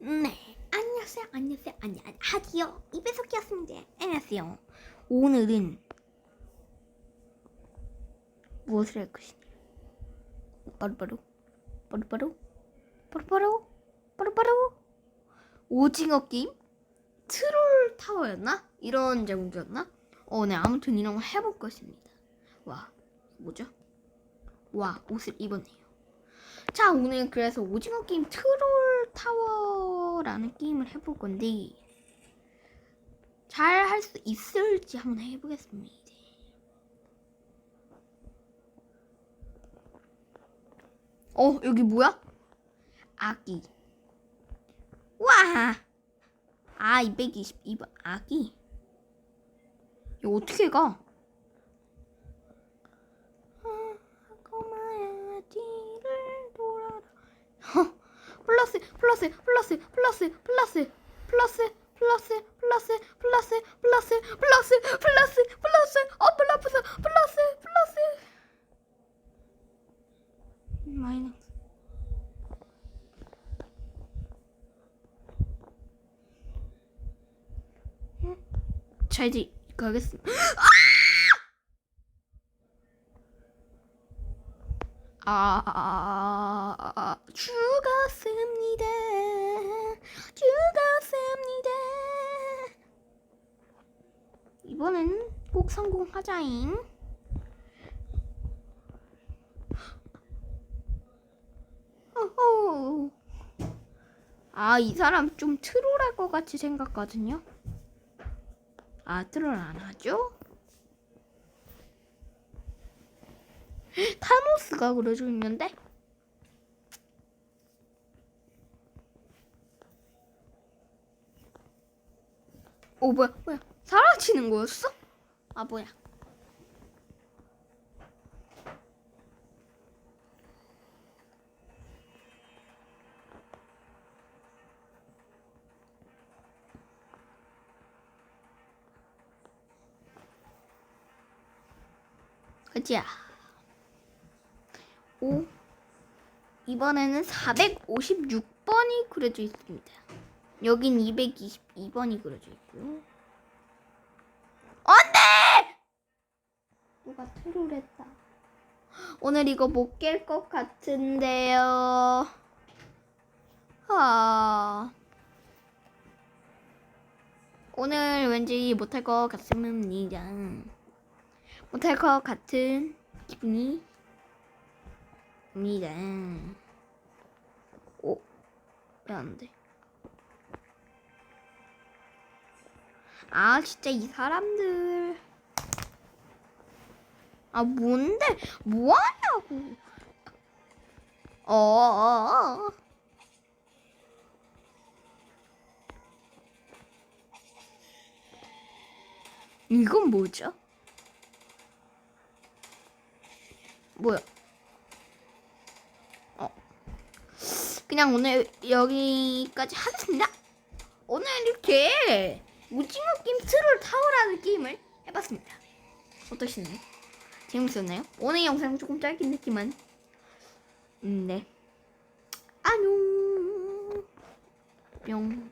네, 안녕하세요, 안녕하세요, 안녕하세요. 이배속이었습니다. 안녕하세요. 오늘은 무엇을 할 것이냐? 바로바로, 바로바로, 바로바로, 바로바로 오징어 게임? 트롤 타워였나? 이런 제목이었나? 어, 네, 아무튼 이런 거 해볼 것입니다. 와, 뭐죠? 와, 옷을 입었네요. 자, 오늘 그래서 오징어 게임 트롤 타워라는 게임을 해볼 건데 잘 할 수 있을지 한번 해보겠습니다. 어, 여기 뭐야? 아기. 와! 아, 222번 아기. 이거 어떻게 가? 꼬마야 뒤를 돌아라 허, 플러스 플러스 플러스 플러스 플러스 플러스 플러스 플러스 플러스 플러스 플러스 플러스 플러스 어 플러스 플러스 플러스 마이너스 자 이제 가겠습니다 아, 아, 아, 아, 죽었습니다. 죽었습니다. 이번엔 꼭 성공하자잉. 아, 이 사람 좀 트롤할 것 같이 생겼거든요. 아, 트롤 안 하죠? 타노스가 그려져 있는데? 오 뭐야 뭐야. 사라지는 거였어? 아 뭐야. 그지야. 5 이번에는 456번이 그려져 있습니다. 여긴 222번이 그려져 있고요. 안 돼! 누가 트롤 했다. 오늘 이거 못 깰 것 같은데요. 아. 오늘 왠지 못할 것 같습니다. 못할 것 같은 기분이 입니다. 오, 왜 안 돼? 아, 진짜 이 사람들. 아, 뭔데? 뭐 하냐고. 어, 어, 어. 이건 뭐죠? 뭐야? 그냥 오늘 여기까지 하겠습니다. 오늘 이렇게 오징어 게임 트롤 타워라는 게임을 해봤습니다. 어떠시나요? 재밌었나요? 오늘 영상 조금 짧긴 했지만 음, 네. 안녕 뿅